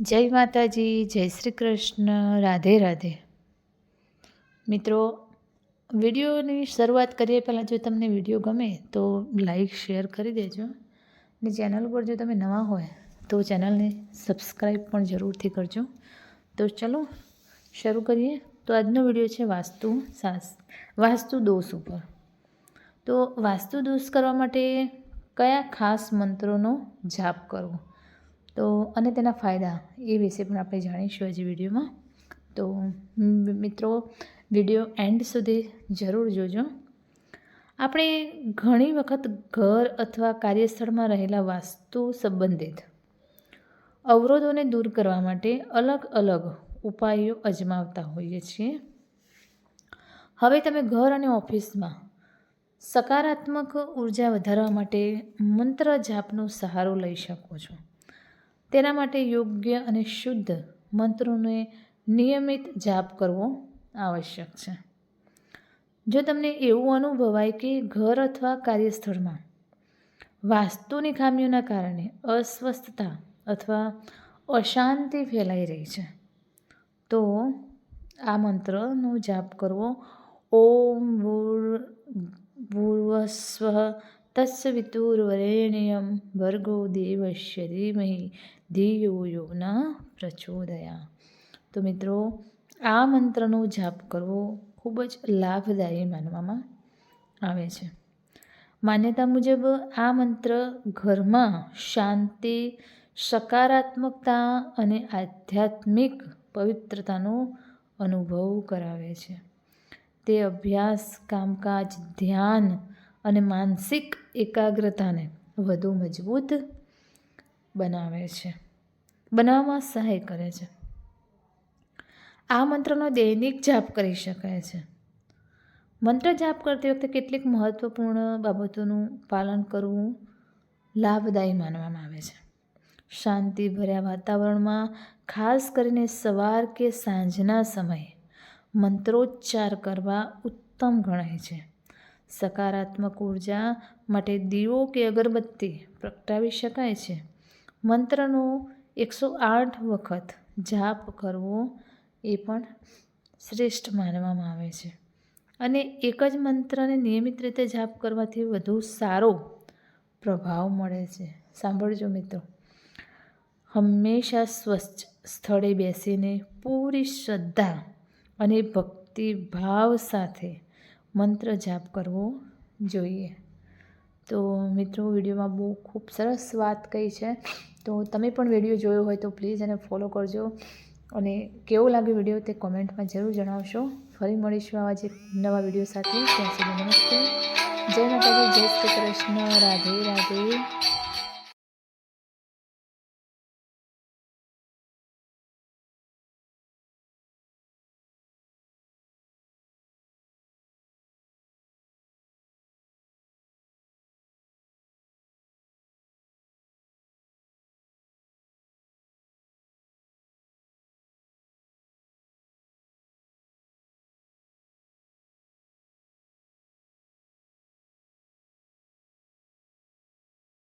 જય માતાજી, જય શ્રી કૃષ્ણ, રાધે રાધે. મિત્રો, વિડીયોની શરૂઆત કરીએ પહેલાં જો તમને વીડિયો ગમે તો લાઈક, શેર કરી દેજો. ને ચેનલ પર જો તમે નવા હોય તો ચેનલને સબસ્ક્રાઈબ પણ જરૂરથી કરજો. તો ચલો, શરૂ કરીએ. તો આજનો વીડિયો છે વાસ્તુ સાસ, વાસ્તુ દોષ ઉપર. તો વાસ્તુ દોષ કરવા માટે કયા ખાસ મંત્રોનો જાપ કરવો? તો અને તેના ફાયદા એ વિશે પણ આપણે જાણીશું આજે વિડીયોમાં. તો મિત્રો, વીડિયો એન્ડ સુધી જરૂર જોજો. આપણે ઘણી વખત ઘર અથવા કાર્યસ્થળમાં રહેલા વાસ્તુ સંબંધિત અવરોધોને દૂર કરવા માટે અલગ અલગ ઉપાયો અજમાવતા હોઈએ છીએ. હવે તમે ઘર અને ઓફિસમાં સકારાત્મક ઊર્જા વધારવા માટે મંત્ર જાપનો સહારો લઈ શકો છો. તેના માટે યોગ્ય અને શુદ્ધ મંત્રોને નિયમિત જાપ કરવો આવશ્યક છે. જો તમને એવું અનુભવાય કે ઘર અથવા કાર્યસ્થળમાં વાસ્તુની ખામીઓના કારણે અસ્વસ્થતા અથવા અશાંતિ ફેલાઈ રહી છે, તો આ મંત્રનો જાપ કરવો. ઓમ ભૂર, ભૂર્વસ્વ તસ્ય વિતુર્વરેણ્યમ ભર્ગો દેવશ્ય ધીમહી ધિયો યો ન પ્રચોદયા તો મિત્રો આ મંત્રનો જાપ કરવો ખૂબ જ લાભદાયી માનવામાં આવે છે માન્યતા મુજબ આ મંત્ર ઘરમાં શાંતિ સકારાત્મકતા અને આધ્યાત્મિક પવિત્રતાનો અનુભવ કરાવે છે તે અભ્યાસ કામકાજ ધ્યાન અને માનસિક એકાગ્રતાને વધુ મજબૂત બનાવે છે. બનાવવામાં સહાય કરે છે. આ મંત્રનો દૈનિક જાપ કરી શકાય છે. મંત્ર જાપ કરતી વખતે કેટલીક મહત્ત્વપૂર્ણ બાબતોનું પાલન કરવું લાભદાયી માનવામાં આવે છે. શાંતિભર્યા વાતાવરણમાં ખાસ કરીને સવાર કે સાંજના સમયે મંત્રોચ્ચાર કરવા ઉત્તમ ગણાય છે. સકારાત્મક ઊર્જા માટે દીવો કે અગરબત્તી પ્રગટાવી શકાય છે. મંત્રનો એકસો આઠ વખત જાપ કરવો એ પણ શ્રેષ્ઠ માનવામાં આવે છે. અને એક જ મંત્રને નિયમિત રીતે જાપ કરવાથી વધુ સારો પ્રભાવ મળે છે. સાંભળજો મિત્રો. હંમેશા સ્વચ્છ સ્થળે બેસીને પૂરી શ્રદ્ધા અને ભક્તિભાવ સાથે મંત્ર જાપ કરવો જોઈએ. તો મિત્રો, વિડીયોમાં બહુ ખૂબ સરસ વાત કહી છે. તો તમે પણ વીડિયો જોયો હોય તો પ્લીઝ એને ફોલો કરજો અને કેવો લાગ્યો વીડિયો તે કોમેન્ટમાં જરૂર જણાવશો. ફરી મળીશું આવા જે નવા વીડિયો સાથે. ત્યાં સુધી નમસ્તે. જય માતાજી, જય શ્રી કૃષ્ણ. રાધે રાધે.